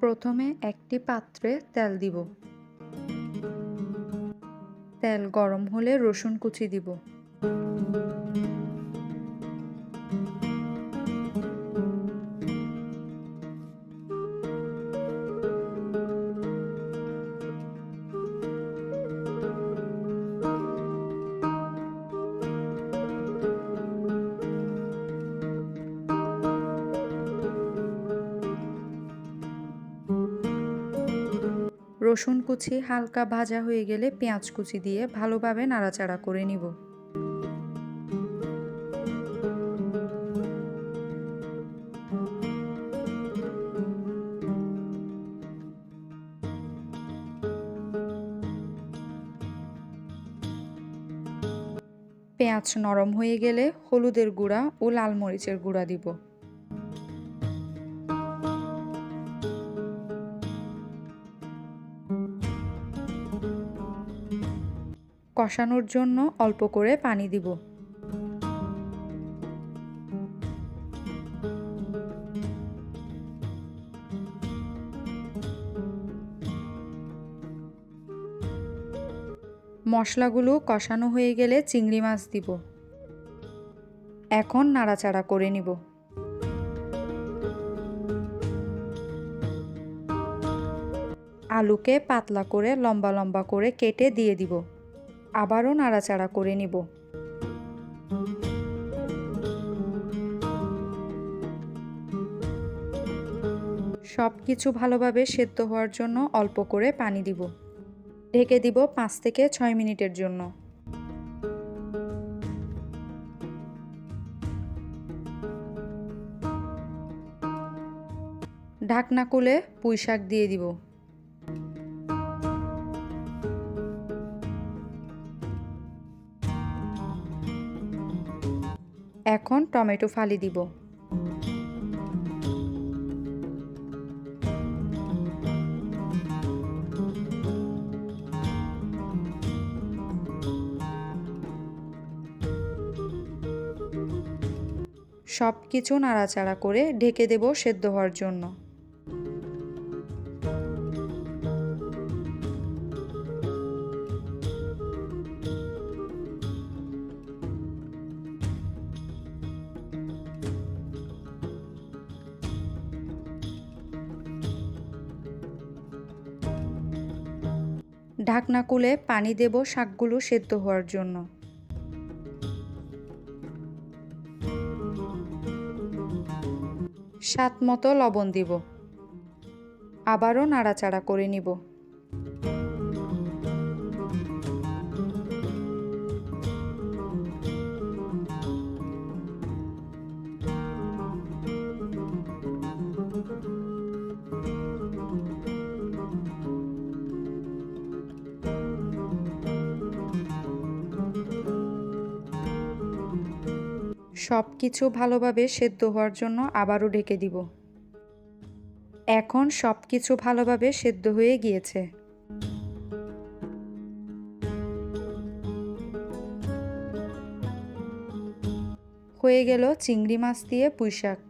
প্রথমে একটি পাত্রে তেল দিব। তেল গরম হলে রসুন কুচি দিব। রসুন কুচি হালকা ভাজা হয়ে গেলে পেঁয়াজ কুচি দিয়ে ভালোভাবে নাড়াচাড়া করে নিব। পেঁয়াজ নরম হয়ে গেলে হলুদের গুঁড়া ও লাল মরিচের গুঁড়া দিব। কষানোর জন্য অল্প করে পানি দিব। মশলাগুলো কষানো হয়ে গেলে চিংড়ি মাছ দিব। এখন নাড়াচাড়া করে নিব। আলুকে পাতলা করে লম্বা লম্বা করে কেটে দিয়ে দিব। আবারও নাড়াচাড়া করে নিব। সব কিছু ভালোভাবে সেদ্ধ হওয়ার জন্য অল্প করে পানি দিব। ঢেকে দিব পাঁচ থেকে ছয় মিনিটের জন্য। ঢাকনা খুলে পুঁই শাক দিয়ে দিব। এখন টমেটো ফালি দিব। সব কিছু নাড়াচাড়া করে ঢেকে দেব সেদ্ধ হওয়ার জন্য। ঢাকনা কুলে পানি দেব শাকগুলো সেদ্ধ হওয়ার জন্য। স্বাদ মতো লবণ দিব। আবারও নাড়াচাড়া করে নিব। সব কিছু ভালোভাবে সেদ্ধ হওয়ার জন্য আবারও ঢেকে দিব। এখন সব কিছু ভালোভাবে সেদ্ধ হয়ে গিয়েছে। হয়ে গেল চিংড়ি মাছ দিয়ে পুঁই শাক